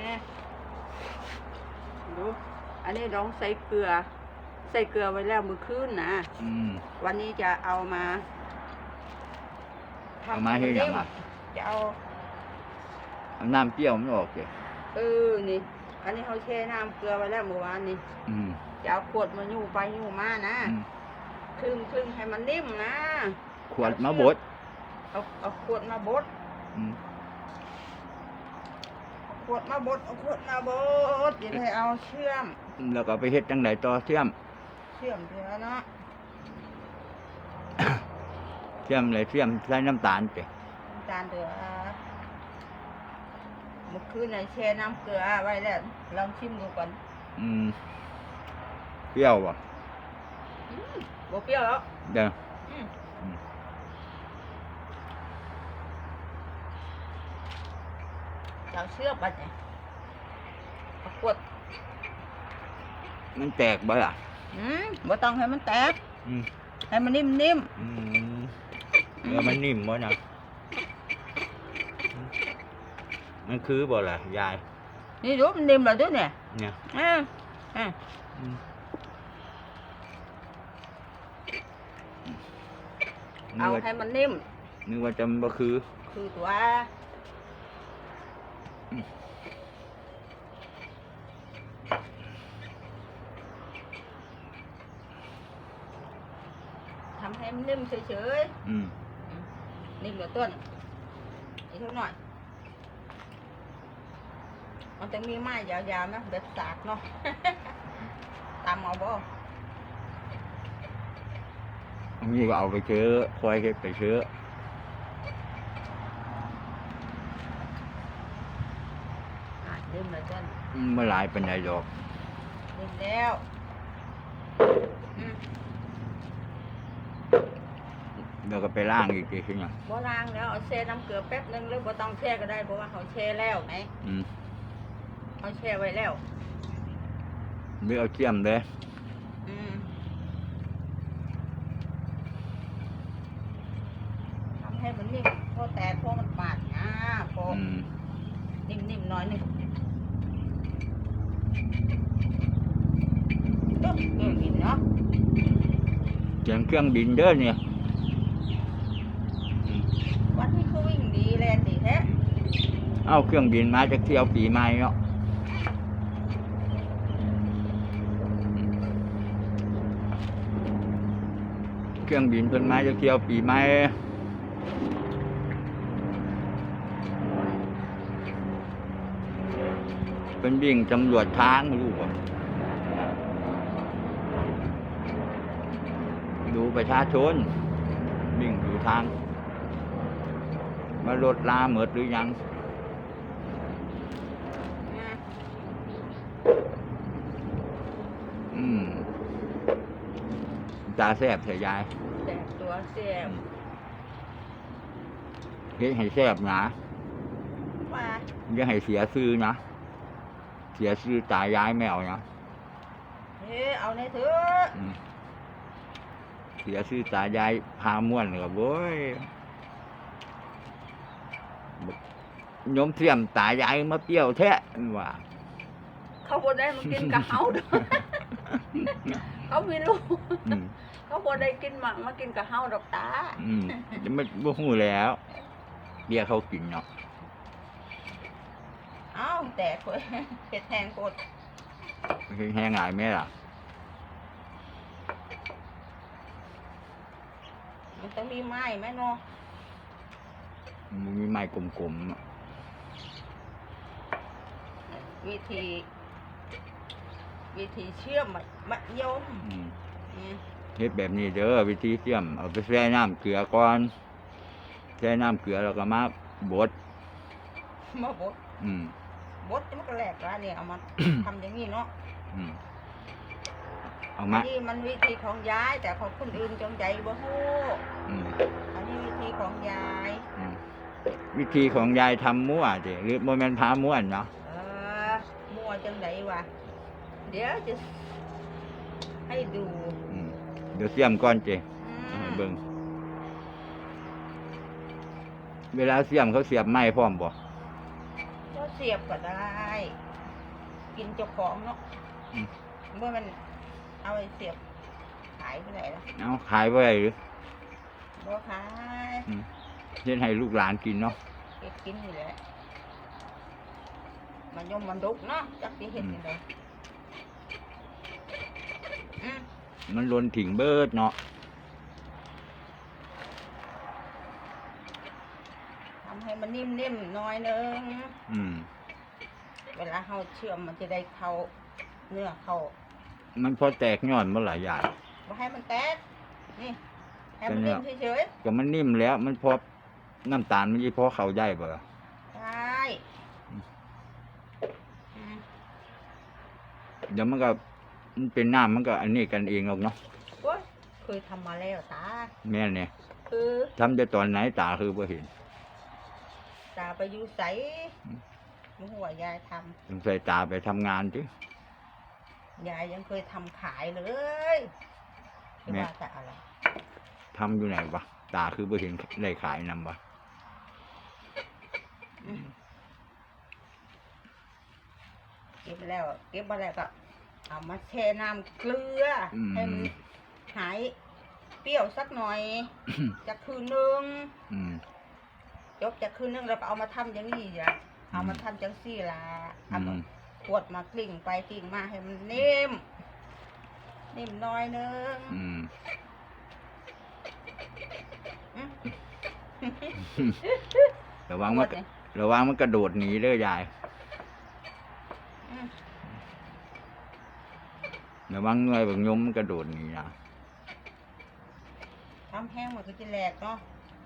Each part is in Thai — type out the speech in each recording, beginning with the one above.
นี่ดู อันนี้น้องใส่เกลือ ใส่เกลือไว้แล้วมือคืนนะ อืม วันนี้จะเอามาเอามาให้ยังอะ จะเอาเอาน้ำเปรี้ยวมันออกเลยเออ นี่ อันนี้เขาแช่น้ำเกลือไว้แล้วเมื่อวานนี้อืม จะเอาขวดมายู่ไปยู่มานะอืม คลึงคลึงให้มันนิ่มนะ ขวดมาบดเอาเอาขวดมาบดอืมเอา ขวดมาบดเอาขวดมาบดเดี๋ยวให้เอาเชื่อม แล้วก็ไปเฮ็ดจังไดต่อเชื่อม เชื่อมเดี๋ยวนะเชื่อมเลยเชื่อมใส่น้ำตาลไปน้ำตาลเดือเมื่อคืนในแช่น้ำเกลือไว้แล้วลองชิมดูก่อน อืมเปรี้ยวบ่บ่เปรี้ยวแล้วเด้ออืม อืม เราเชื่อมไปเนี่ยเอาขวดมันแตกบ่ล่ะ อืมบ่ต้องให้มันแตกอืมให้มันนิ่มอืมเนื้อมันนิ่มบ่นะมันคือบ่ล่ะยายๆนี่ดูมันนิ่มแล้วด้วยเนี่ยเนี่ย อ่าอ่าอืมเอานึกว่าให้มันนิ่มนึกว่าจะบ่คือ คือตัว อืม ทำ ให้มันนิ่มเฉยอืมๆนิ่มกว่าต้นอีกเท่าหน่อย มันจะมีไม้ยาวๆนะแบบสากเนาะ ตามเอาบ่อันนี้ก็เอาไปเชื้อควายเฮ็ดไปเชื้ออะนิ่มแล้วต้นอืมบ่หลายปานใดดอกนิ่มแล้วอืม แล้วก็ไปล้างอีกทีคือหยังบ่ล้างแล้วเอาแช่น้ำเกลือแป๊บนึงหรือบ่ต้องแช่ก็ได้เพราะว่าเขาแช่แล้วไงอืมเขาแช่ไว้แล้ว หรือเอาเจียมเด้ออืมทำให้มันนิ่มพอแตกพอมันบาดนะพออืมนิ่มๆหน้อยหนึงเอ้อเออกินเนาะ เสียงเครื่องบินเด้อเนี่ยอืม วันนี้เขาวิ่งดีแลนดีแท้ เอาเครื่องบินมาจากเที่ยวปีใหม่เนาะเครื่องบินเพิ่นมาจากเที่ยวปีใหม่เป็นวิ่งตำรวจทางรู้ป่ะดูประชาชนวิ่งดูทาง มารถลาเหมิดหรือยังอืมอืมตาแสบเสียยายแตกตัวเสียมเฮ็ดให้แสบนะว่าอย่าให้เสียซื้อนะ เสียซื้อตายายไม่เอานะเฮ้เอาในเถอะอืมเสียซื้อตายายพาม่วนกับโว้ยโยมเทียมตายายมาเปรี้ยวแท้ว่า เขาบ่ได้มากินกับเฮาดอกเขาไม่รู้อืมเขาบ่ได้กินหมักมากินกับเฮาดอกตาอืมจะไม่บ่ฮู้แล้วเบี้ยเขากินเนาะเอ้าแตกเลยเห็ดแทงกดแห้งหลายไหมล่ะ มันต้องมีไม้ไหมเนาะ มันมีไม้กลมๆอะ วิธี วิธีเชื่อมมะมะยมอืมอืมเฮ็ดแบบนี้เด้อวิธีเตรียมเอาไปแช่น้ำเกลือก่อนแช่น้ำเกลือแล้วก็มาบด มาบดอืม บดมันก็แหลกแล้วเนี่ยเอามา ทำอย่างนี้เนาะอืมเอาอัมานนี้มันวิธีของยาย แต่ของคนอื่นจงใจบ่ฮู้อืมอันนี้วิธีของยาย อืม วิธีของยายทำมั่วเด้หรือโมเมนพาม่วนเนาะเออมั่วจังไดวะ เดี๋ยวจะให้ดูอืมเดี๋ยวเตรียมก่อนเจอืเอาให้มเบิ่งเวลาเสียมเขาเสียบไม้พร้อมบ่จัก็เสียบก็ได้ กินเจ้าของเนาะอืมเมื่อมันเอาไปเสียบขายไปไหนล่ะเอาขายไว้หรือบ่ขายอืม เช่นให้ลูกหลานกินเนาะเก็บกินอยู่แหละมันยมมันดุกเนาะจักสิเห็นยังไงอืมมันล้นถิ่งเบิดเนาะทำให้มันนิ่มๆหน้อยนึงอืมเวลาเขาเชื่อมมันจะได้เข้าเนื้อเข้ามันพอแตกย้อนเมื่อไหร่ใหญ่บ่ให้มันแตกนี่ให้มันเป็นเนื้นิ่อมเฉยก็มันนิ่มแล้ว มันพอ น้ำตาลมันยี่พอเขาใหญ่บ่ๆใช่อืมเดี๋ยวมันก็มันเป็นน้ำมันก็อันนี้กันเองหรอกเนาะโอ้ยเคยทำมาแล้วตา แม่นเนี่ยคือทำจะตอนไหนตาคือบ่เห็น ตาไปอยู่ใสอืมมึงหัวยายทต้องใส่ตาไปทำงานจิำยายยังเคยทำขายเลยไม่แม่ว่าแต่อะไรทำอยู่ไหนวะตาคือบ่เห็นได้ขายนำวะอืม เก็บแล้ว เก็บมาแล้วก็เอามาแช่น้ำเกลืออม ให้มันหายเปรี้ยวสักหน่อยจะคืนนึงอืม ยกจะคืนนึงแล้วก็เอามาทำอย่างนี้จ้ะเอามาทำจังซี่ล่ะเอาอืมามขวดมากลิ่งไปกลิ่งมาให้มันนิ่มนิ่มหน้อยนึงอืม อืม ระวังมันขวดเนี่ย ระวังมันกระโดดหนีเด้อยายอืมระวังเงยแบบยมมันกระโดดหนีนะทำแห้งมันก็จะแหลกเนาะ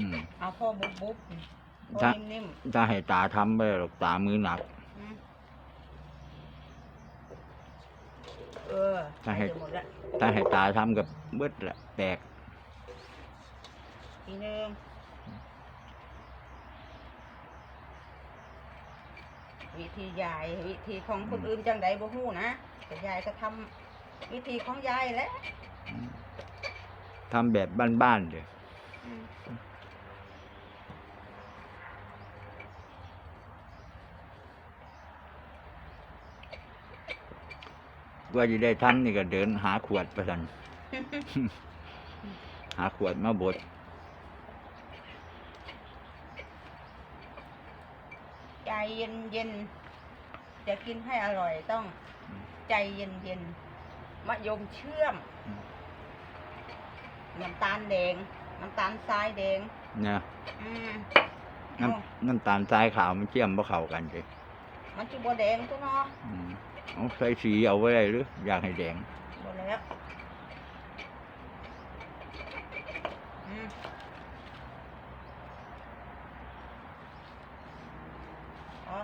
อืมเอาพ่อบุบบุบพ่อถ้านิ่มถ้าให้ตาทำไปหรอกตามือหนัก ๆอืมเออถ้าให้เดี๋ยวหมดละถ้าให้ตาทำกับเบิดแหละแตกทีนึง วิธียายวิธีของคนอื่นจังใดบ่ฮู้นะแต่ยายก็ทำวิธีของยายแหล้วทำแบบบ้านๆเดี๋ยวว่าจะได้ทำนี่ก็เดินหาขวดประสัน หาขวดมาบด ใจ เย็นเย็นๆจะกินให้อร่อยต้องใจเย็นเย็นๆมะยมเชื่อมน้ำตาลแดงน้ำตาลทรายแดงเนี่ยอืมน้ำน้ำตาลทรายขาวมันเชื่อมบ่เข้ากันเลยมันจะบัวแดงตัวเนาะอืมเอาใส่สีเอาไว้ได้หรืออยากให้แดงบัวแล้วอืมเอา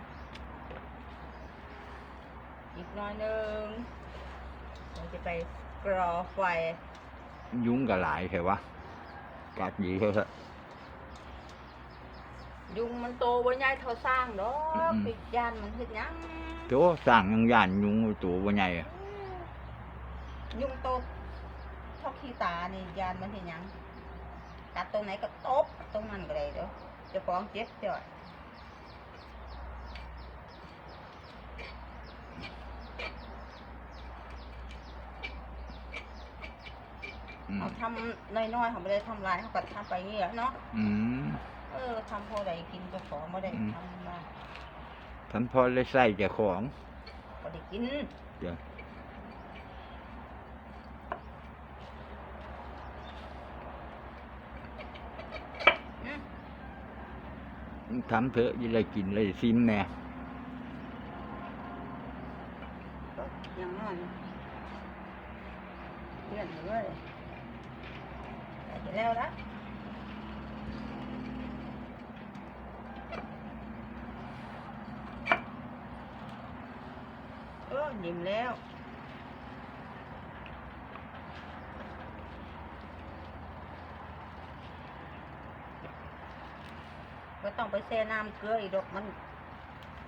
อีก หน้อยหนึ่งเราจะไปกรอไฟ ยุงก็หลายใช่วะกัดดีเท่าซะยุงมันโตบ่ใหญ่เท่าสร้างดอกอืมปิดยานมันเฮ็ดหยังโตสร้างยังย่านยุงตัวบ่ใหญ่อะยุงโตเท่าขี้ตานี่ยานมันเฮ็ดหยังกัดตรงไหนก็ตบตรงนั้นก็ได้เด้อเจะฟ้าของเจ็บจ่อย อืมเอาทำน้อยๆเขาไม่ได้ทำลายเขาก็ทำไปเงี้ยเนาะอืม เออทำพอได้กินเจ้าของไม่ได้อืม ทำมาทำพอเลยใส่เจ้าของพอได้กินเดี๋ยวอืมทำเถอะอยังได้กินเลยซิมแน่ก็ยังน้อยเลื่อนไปเลย ได้จะแล้วละเออนิ่มแล้วก็ต้องไปแช่น้ำเกลืออีกดอกมัน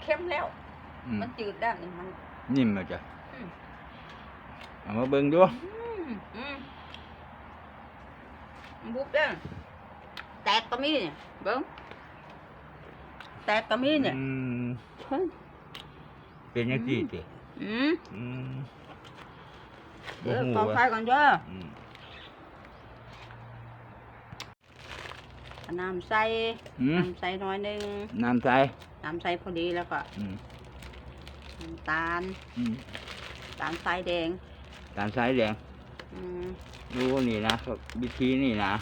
เข้มแล้ว อืมมันจืดแล้วนี่มันนิ่มมาจ้ะอืมเอามาเบิ่งดูอืมอืมมัน บุบเด้อแตกก็มีเนี่ยเบิ้งแตกก็มีเนี่ยอืมเฮ้ยเป็นยังซี่ติอืมอืมเดี๋ยวบ่ก่อฮู้ไฟว่าก่อนเด้ออืมเอาน้ำใส่อืมน้ำใส่น้อยหนึงน้ำใสน้ำใส่พอดีแล้วก็อืมน้ำตาลอืมตาลทรายแดง การใสแดงอืม รู้นี่นะวิธีนี่นะ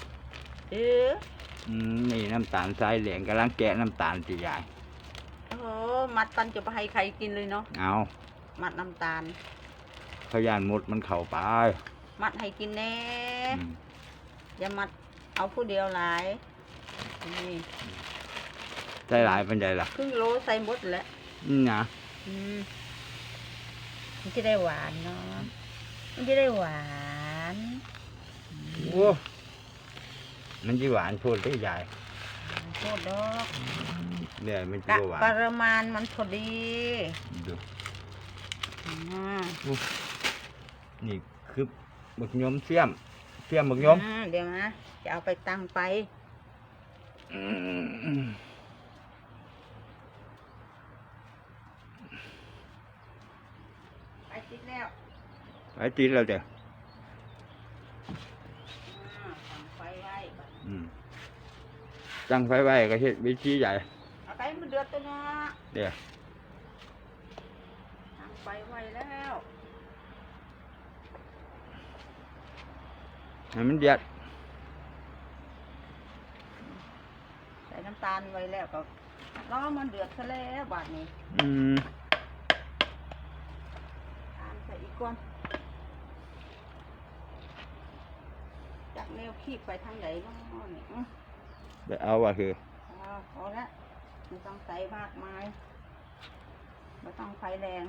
เอออืมนี่น้ำตาลทรายแดงกำลังแกะน้ำตาลสิยายโอ้โหมัดตันจะไปให้ใครกินเลยเนาะเอามัดน้ำตาลพยานหมดมันเข้าไปมัดให้กินแน่อืมอย่ามัดเอาผู้เดียวหลายนี่ใส่หลายเป็นใดล่ะครึ่งโลใส่หมดแหล้วอืมนะอืมมันจะได้หวานเนาะมันจะได้หวาน โอ้มันจะหวานพูดได้ยายโคตรดอกเนี่ยมันจะกะบ่หวานปริมาณมันพอดีดูอ่านี่คือบักยมเสียมเสียมบักยมอ่าเดี๋ยวนะจะเอาไปตั้งไปอืมไปติดแล้ว ไอ้ตีนเราเดี๋ยวอ่าตั้งไฟไว้บัด อืม ตั้งไฟไว้ก็เฮ็ดวิธีใหญ่เอาไปมันเดือดตัวเนาะเดี๋ยวตั้งไฟไว้แล้วให้มันเดือดใส่น้ำตาลไว้แล้วก็รอมันเดือดซะแล้วบาดนี้อืมตามใส่อีกก่อนจากแนวขีบไปทางไหนเนาะนี่อื้อ ไปเอาว่าคือเอาพอละไม่ต้องใส่มากมายไม่ต้องไฟแรง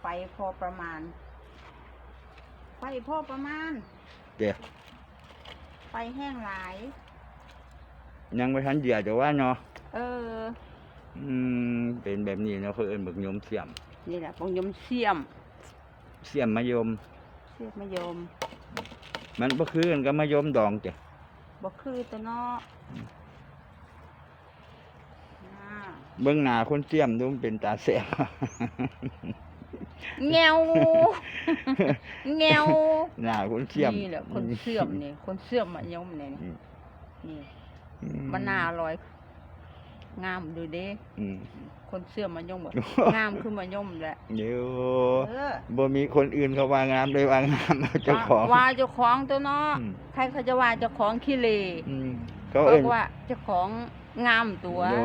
ไฟพอประมาณ ไฟพอประมาณ เดี๋ยวไฟแห้งหลาย ยังไม่ทันเดือดแต่ว่าเนาะเออ อืมเป็นแบบนี้เนาะเขาเอิ้นบักยมเสียมนี่แหละพงยมเสียม เสียมมะยมเสียมมะยม มันบ่คือกันกับมะยมดองจ้ะ บ่คือตัวเนาะอ่าเบิ่งหน้าคนเสียมดูมันเป็นตาแซ่บแงวแงวหน้าคนเสียมนี่แหละคนเสื่อมนี่คนเสื่อมมะยมเนี่ยอืมนี่อืมันน่าอร่อย งามดูเด้อืมคนเสื่อมมะยมแบบงามคือมะยมแหละเดี๋ยวเออบ่มีคนอื่นเขาว่างามเลยว่างามเจ้าของว่าเจ้าของตัวเนาะอืมใครเขาจะว่าเจ้าของขี้เลอืมเขาบอเอิ้นกว่าเจ้าของงามตัวโย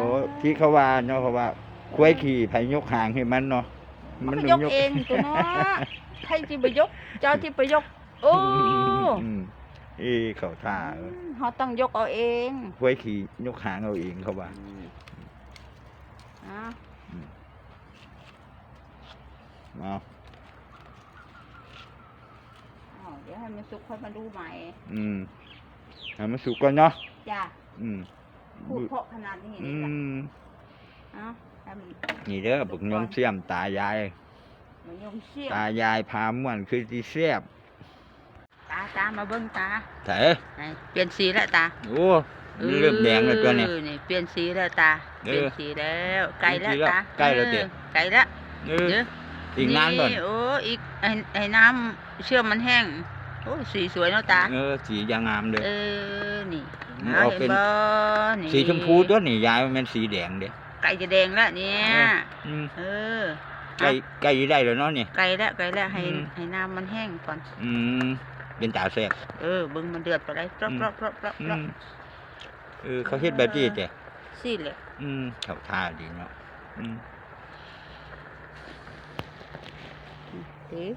ที่เขาว่าเนาะเขาว่าควายขี่ไผยกหางให้มันเนาะมันก็ต้ยกเองตัวเนาะใครที่ไปยก เจ้าที่ไปยกโอ้ อืม เอ้เขาท่าเขาต้องยกเอาเองควายขี่ยกหางเอาเองเขาว่าอะเอาอ้าวเดี๋ยวให้มันสุกค่อยมาดูใหม่ อืมให้มันสุกก่อนเนาะ จ้าอืมพูดเพราะขนาดนี้อืนี่ล่ะมเอ้าให้มันนี่เด้อบุกยมเสียมตายายมันยมเสี้ยมตายายพาม่วนคือสิแซ่บ ตาตามาเบิ้งตาไถไหนเปลี่ยนสีแล้วตาโอ้มันเริ่มแดงแล้วตัวเนี้ออนี่เปลี่ยนสีแล้วตาเออเปลี่ยนสีแล้วไก่แล้วเปลี่ยนสีแล้วตาใกล้แล้วเอเจ๊อไก่แล้วเออเดี๋ยวอีกนานบ่นโอ้อีกไอ้ไอ้น้ำเชื่อมมันแห้งโอ้สีสวยเนาะตาเออสียางงามเลยเออนี่มันเอาออกเป็เห็นนบ่นี่สีชมพูตัวนี่ยายมันเป็นสีแดงเด้ไก่จะแดงแล้วเนี่ยอืมเออใกล้ใกล้ได้แล้วเนาะนี่ไก่แล้วไก่แล้วให้อืมให้น้ำมันแห้งก่อน อืม เป็นตาแซ่บเออเบึงมันเดือดไปเลยรอบอืมรอบรอบรอบอืรอบมเออเขาเฮ็ดแบบนี้จ้ะสิเลยอืมเขาท่าดีเนาะอืมถือ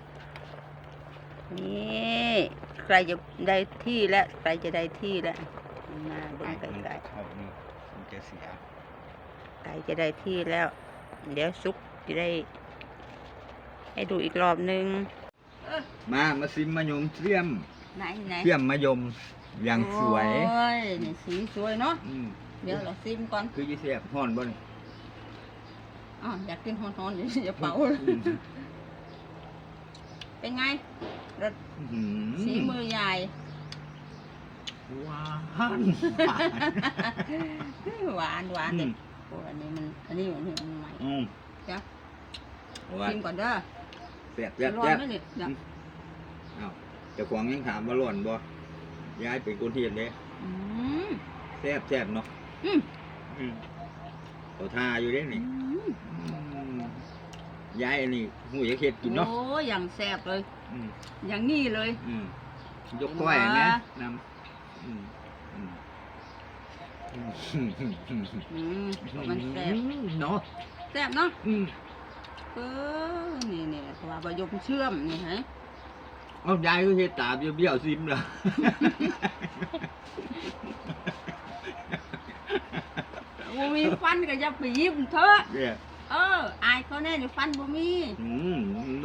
นี่ใครจะได้ที่แล้วใครจะได้ที่แล้วมาเบิ่งไก่ไก่เข้านี่มันจะเสียไก่จะได้ที่แล้ว เดี๋ยวซุกจะได้ ให้ดูอีกรอบนึง มามาซิมมะยมเสียมไหนไหนเสียมมะยมอย่างสวยโอ้ยนี่สีสวยเนาะอืมเดี๋ยวเราซิมก่อนคือยี่เสียบห่อนบนอ๋ออยากกินฮอนๆอยู่จะเป่าอืมเป็นไงรสอื้อหืสีมือใหญ่หวานหวานหวานหวานอืเด็มดอ้อันนี้มันอันนี้อันนี้มันใหม่อืมจ้ะว่าชิมก่อนเด้อ แซ่บแซ่บร้อนแซ่บไหมเนี่ยจ้ะเอ้าเจ้าของยังถามว่าร้อนบ่ยายเป็นคนเทียนเด้อืมแซ่บแซ่บเนาะอืมอืมเขาทาอยู่เด้อืนี่มอืมยายอันนี้หูอยากเฮ็ดกินเนาะโอ้อย่างแซ่บเลย อืมอย่างนี้เลย อืมยกก้อยไหมว้านำอืมอืมอืมอืมมันแซ่บเนาะแซ่บเนาะอืม เออนี่นี่เพราะว่าบะยมเชื่อมนี่ฮะเอายายก็เฮ็ดตามเบี้ยวๆซิมล่ะบ่มีฟันก็อย่าไปยิ้มเถอะเนี่ยเออ อายเขาแน่นี่ฟันบ่มีอืม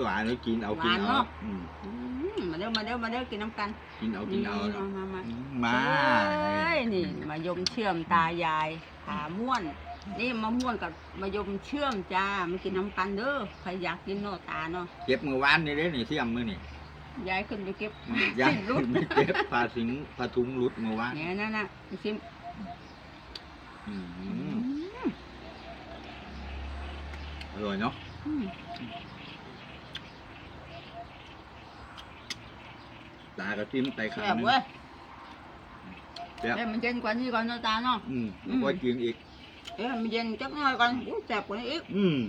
หวานแล้วกินเอากินหวานเอาเนาะอืมอืมมาเด้อมาเด้อมาเด้อกินน้ำกัน กินเอากินเอานี่เนาะมามาอืมมามาเอ้ยนี่มายมเชื่อมตายายขาม่วน นี่มะม่วนกับมายมเชื่อมจ้ามากินน้ำกันเด้อใครอยากกินเนาะตาเนาะเก็บมือวานนี่เด้นี่เสี่ยมมือนี่ยายขึ้นไปเก็บยายสิ้นรุดไม่เก็บผ้าสิงผ้าถุงรุดมือวานเนี่ยนั่นน่ะไปชิมอืมอืมอร่อยเนาะอืมตากระจิ้มไตขาแซ่บหนึงเว้ยแซ่บเอ้ยมันเย็นกว่านี้ก่อนเนาะตาเนาะอืมอืแล้วมก็กินอีก เอ้ยมันเย็นจักหน่อยก่อนอู้แซ่บกว่านี้อีกอืม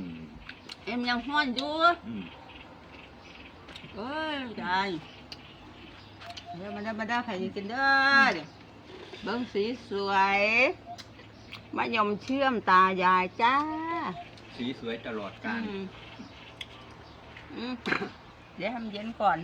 เอ็มยังห้อนอยู่อืมเอ้ยยายเดี๋ยวมาได้อมาได้อใครจะกินเด้อเดี๋ยวเบิ้งสีสวยมะยมเชื่อมตายายจ้าสีสวยตลอดกาอืร มอืมเดี๋ยวให้มันเย็นก่อน